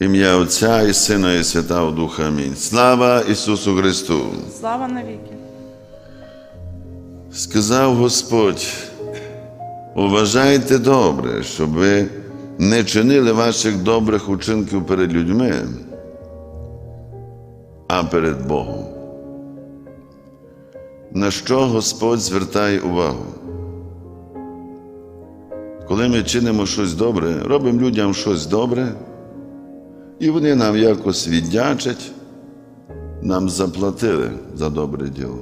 Ім'я Отця і Сина, і Святого Духа. Амінь. Слава Ісусу Христу! Слава навіки. Сказав Господь, уважайте добре, щоб ви не чинили ваших добрих учинків перед людьми, а перед Богом. На що Господь звертає увагу? Коли ми чинимо щось добре, робимо людям щось добре, і вони нам якось віддячать, нам заплатили за добре діло.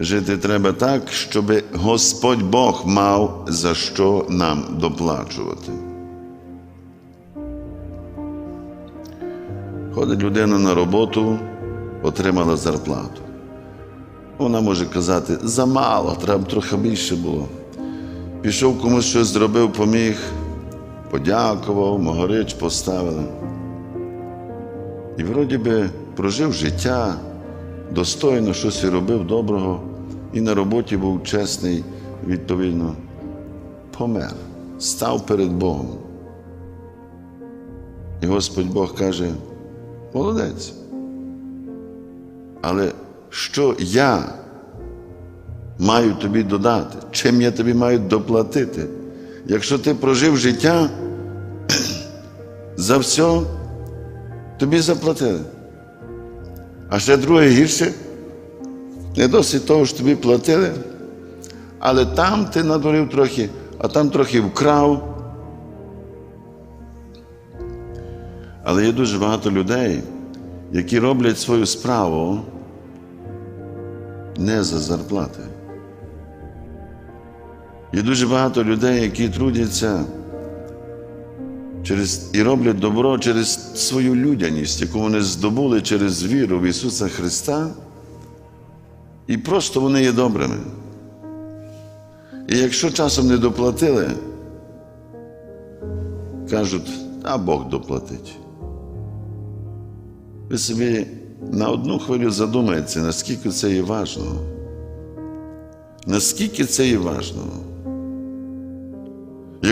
Жити треба так, щоб Господь Бог мав за що нам доплачувати. Ходить людина на роботу, отримала зарплату. Вона може казати, замало, треба трохи більше було. Пішов комусь щось зробив, поміг, подякував, могорич поставили. І вроді би прожив життя, достойно щось і робив доброго, і на роботі був чесний, відповідно, помер, став перед Богом. І Господь Бог каже: молодець. Але що я маю тобі додати? Чим я тобі маю доплатити? Якщо ти прожив життя, за все тобі заплатили. А ще друге гірше, не досить того, що тобі платили, але там ти надурив трохи, а там трохи вкрав. Але є дуже багато людей, які роблять свою справу не за зарплати. Є дуже багато людей, які трудяться через, і роблять добро через свою людяність, яку вони здобули через віру в Ісуса Христа, і просто вони є добрими. І якщо часом не доплатили, кажуть, а Бог доплатить. Ви собі на одну хвилю задумаєте, наскільки це є важливо. Наскільки це є важливо.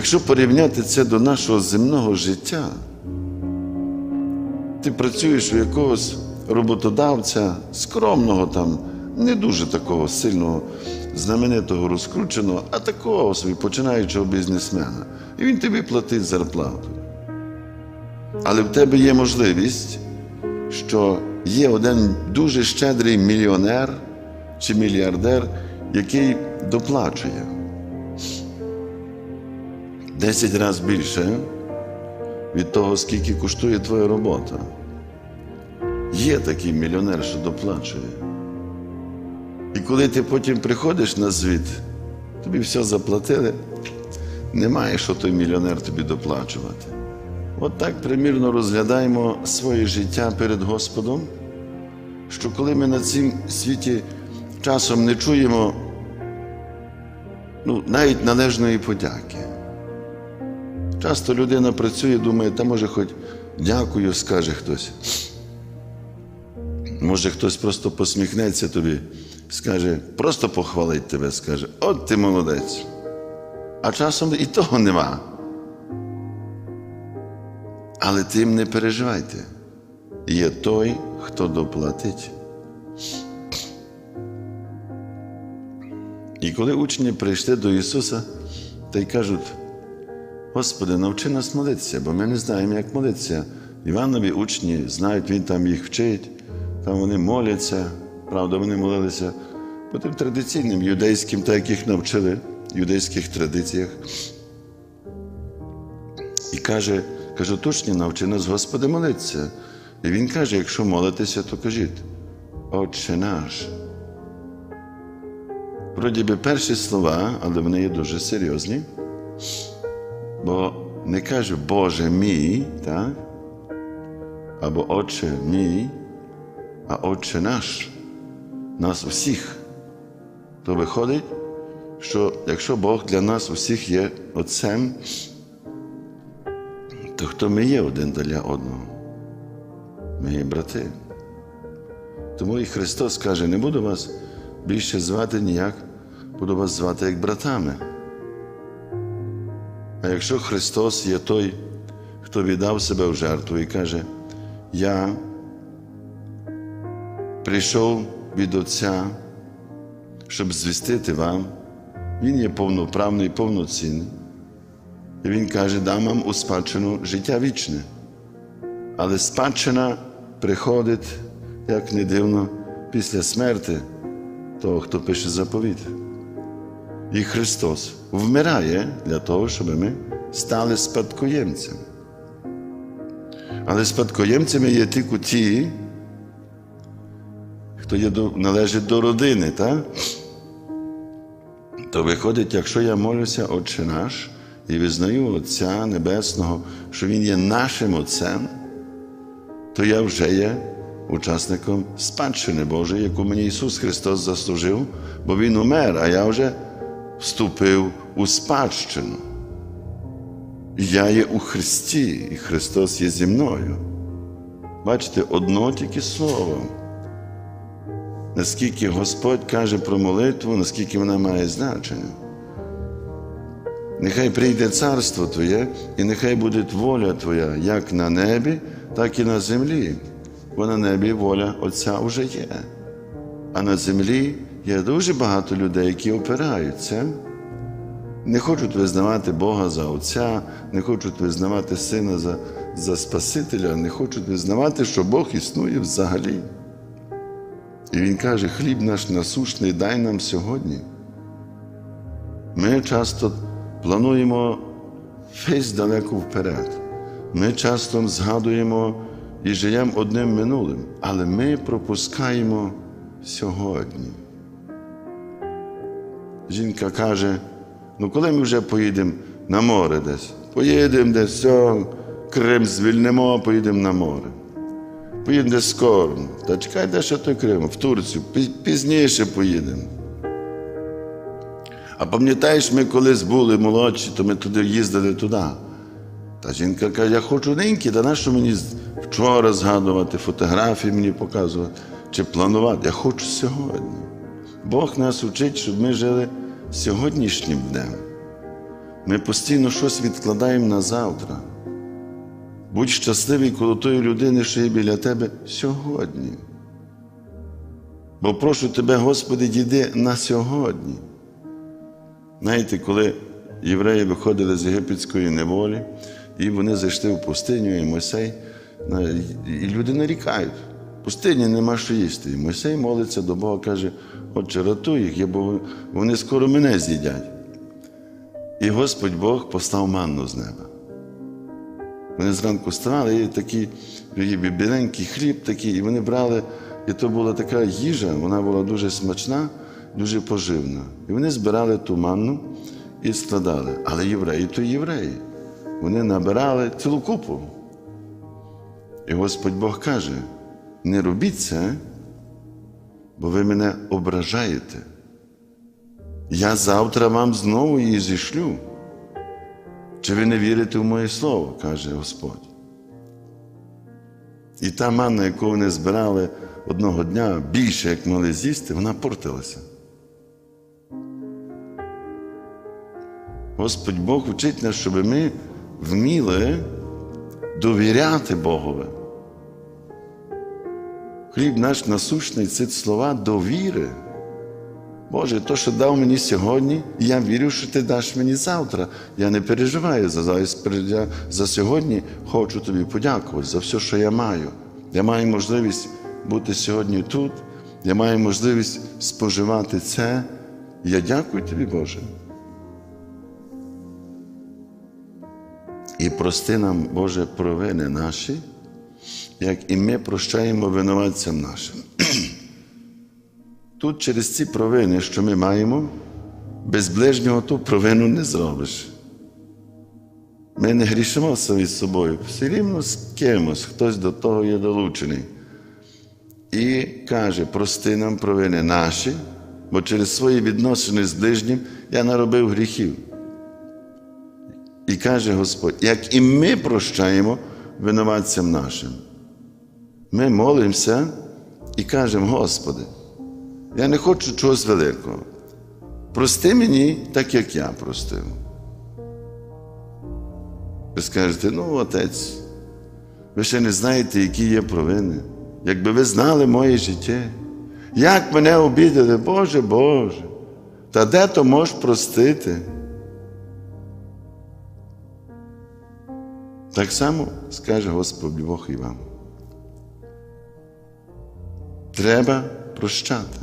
Якщо порівняти це до нашого земного життя, ти працюєш у якогось роботодавця, скромного там, не дуже такого сильного, знаменитого, розкрученого, а такого собі починаючого бізнесмена. І він тобі платить зарплату. Але в тебе є можливість, що є один дуже щедрий мільйонер чи мільярдер, який доплачує. 10 разів більше від того, скільки коштує твоя робота. Є такий мільйонер, що доплачує. І коли ти потім приходиш на звіт, тобі все заплатили, немає, що той мільйонер тобі доплачувати. От так примірно розглядаємо своє життя перед Господом, що коли ми на цім світі часом не чуємо ну, навіть належної подяки. Часто людина працює, думає, та може хоч дякую, скаже хтось. Може, хтось просто посміхнеться тобі, скаже, просто похвалить тебе, скаже, от ти молодець. А часом і того нема. Але тим не переживайте. Є той, хто доплатить. І коли учні прийшли до Ісуса, та й кажуть, Господи, навчи нас молитися, бо ми не знаємо, як молитися. Іванові учні знають, він там їх вчить, там вони моляться, правда, вони молилися по тим традиційним юдейським, так як їх навчили, в юдейських традиціях. І каже, каже, учні, навчи нас, Господи, молитися. І він каже, якщо молитеся, то кажіть, Отче наш. Вроді би перші слова, але вони є дуже серйозні. Бо не каже Боже мій, так? або Отче мій, а Отче наш, нас усіх. То виходить, що якщо Бог для нас усіх є Отцем, то хто ми є один для одного? Ми є брати. Тому і Христос каже, не буду вас більше звати ніяк, буду вас звати як братами. А якщо Христос є той, хто віддав себе в жертву і каже, я прийшов від Отця, щоб звістити вам, Він є повноправний, повноцінний. І Він каже, дам вам у спадщину життя вічне. Але спадщина приходить, як не дивно, після смерти того, хто пише заповіт. І Христос вмирає для того, щоб ми стали спадкоємцями. Але спадкоємцями є тільки ті, хто є належить до родини, так? то виходить, якщо я молюся, Отче наш, і визнаю Отця Небесного, що Він є нашим Отцем, то я вже є учасником спадщини Божої, яку мені Ісус Христос заслужив, бо Він умер, а я вже вступив у спадщину. Я є у Христі, і Христос є зі мною. Бачите, одно тільки слово. Наскільки Господь каже про молитву, наскільки вона має значення. Нехай прийде царство Твоє, і нехай буде воля Твоя як на небі, так і на землі. Бо на небі воля Отця вже є. А на землі є дуже багато людей, які опираються, не хочуть визнавати Бога за Отця, не хочуть визнавати Сина за, за Спасителя, не хочуть визнавати, що Бог існує взагалі. І Він каже, хліб наш насушний дай нам сьогодні. Ми часто плануємо весь далеко вперед. Ми часто згадуємо і живемо одним минулим, але ми пропускаємо сьогодні. Жінка каже: ну коли ми вже поїдемо на море десь, поїдемо десь, все, Крим звільнимо, поїдемо на море. Поїдемо десь скоро. Та чекай, де ще той Крим, в Турцію, пізніше поїдемо. А пам'ятаєш, ми колись були молодші, то ми туди їздили туди. Та жінка каже, я хочу неньки, та нащо мені вчора згадувати, фотографії мені показувати чи планувати? Я хочу сьогодні. Бог нас учить, щоб ми жили сьогоднішнім днем. Ми постійно щось відкладаємо на завтра. Будь щасливий коло тої людини, що є біля тебе сьогодні. Бо прошу тебе, Господи, дійди на сьогодні. Знаєте, коли євреї виходили з єгипетської неволі, і вони зайшли в пустиню, і Мойсей, і люди нарікають. Пустині нема що їсти. І Мойсей молиться до Бога, каже, Отче, рятуй їх, бо вони скоро мене з'їдять. І Господь Бог постав манну з неба. Вони зранку ставали, і такий біленький хліб такий, і вони брали, і то була така їжа, вона була дуже смачна, дуже поживна. І вони збирали ту манну і складали. Але євреї то євреї. Вони набирали цілу купу. І Господь Бог каже: не робіть це, бо ви мене ображаєте. Я завтра вам знову її зішлю. Чи ви не вірите в моє слово, каже Господь. І та манна, яку вони збирали одного дня більше, як могли з'їсти, вона портилася. Господь Бог вчить нас, щоб ми вміли довіряти Богові. Хліб наш насущний це слова довіри. Боже, то, що дав мені сьогодні, я вірю, що ти даш мені завтра. Я не переживаю за. Я за сьогодні хочу тобі подякувати за все, що я маю. Я маю можливість бути сьогодні тут, я маю можливість споживати це. Я дякую тобі, Боже. І прости нам, Боже, провини наші, як і ми прощаємо винуватцям нашим. Тут через ці провини, що ми маємо, без ближнього ту провину не зробиш. Ми не грішимо самі з собою, все рівно з кимось, хтось до того є долучений. І каже, прости нам провини наші, бо через свої відносини з ближнім я наробив гріхів. І каже Господь, як і ми прощаємо винуватцям нашим. Ми молимося і кажемо, Господи, я не хочу чогось великого. Прости мені так, як я простив. Ви скажете, ну, отець, ви ще не знаєте, які є провини. Якби ви знали моє життя, як мене обідали, Боже Боже, та де то можеш простити? Так само скаже Господь Бог і вам. Треба прощати.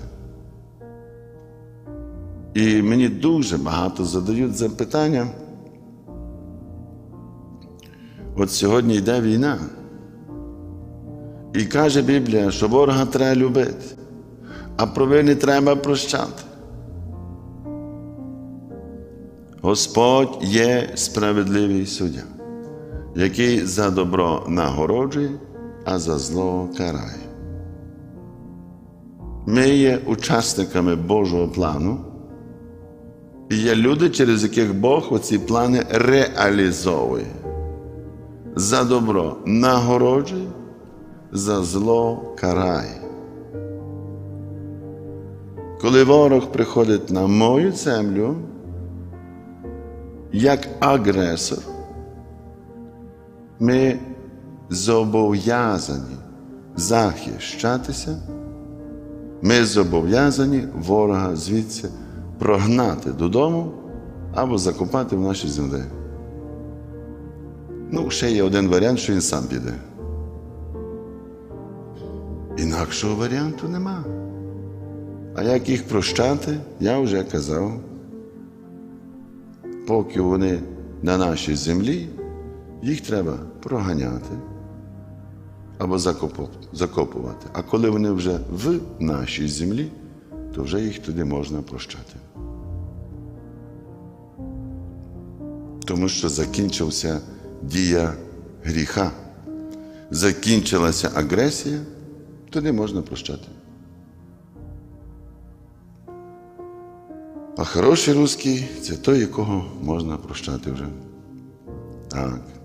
І мені дуже багато задають запитання. От сьогодні йде війна. І каже Біблія, що ворога треба любити, а провини треба прощати. Господь є справедливий суддя, який за добро нагороджує, а за зло карає. Ми є учасниками Божого плану, і є люди, через яких Бог оці плани реалізовує. За добро нагороджує, за зло карає. Коли ворог приходить на мою землю, як агресор, ми зобов'язані захищатися, ми зобов'язані ворога звідси прогнати додому або закопати в нашій землі. Ну, ще є один варіант, що він сам піде. Інакшого варіанту нема. А як їх прощати, я вже казав. Поки вони на нашій землі, їх треба проганяти або закопувати. А коли вони вже в нашій землі, то вже їх туди можна прощати. Тому що закінчився дія гріха, закінчилася агресія, туди можна прощати. А хороший русський це той, якого можна прощати вже. Так.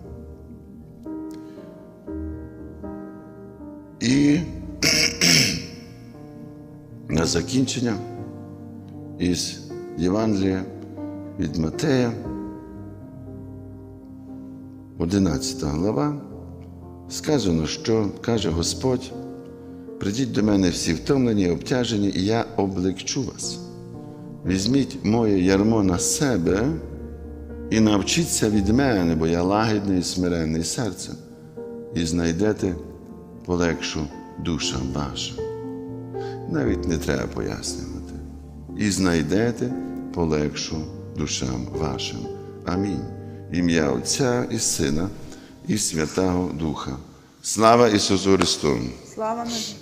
І на закінчення із Євангелія від Матея, 11 глава, сказано, що каже Господь, придіть до мене всі втомлені, обтяжені, і я облегчу вас. Візьміть моє ярмо на себе і навчіться від мене, бо я лагідний і смиренний серцем, і знайдете полегшу душам вашим. Навіть не треба пояснювати. І знайдете полегшу душам вашим. Амінь. Ім'я Отця і Сина, і Святого Духа. Слава Ісусу Христу! Слава навіки.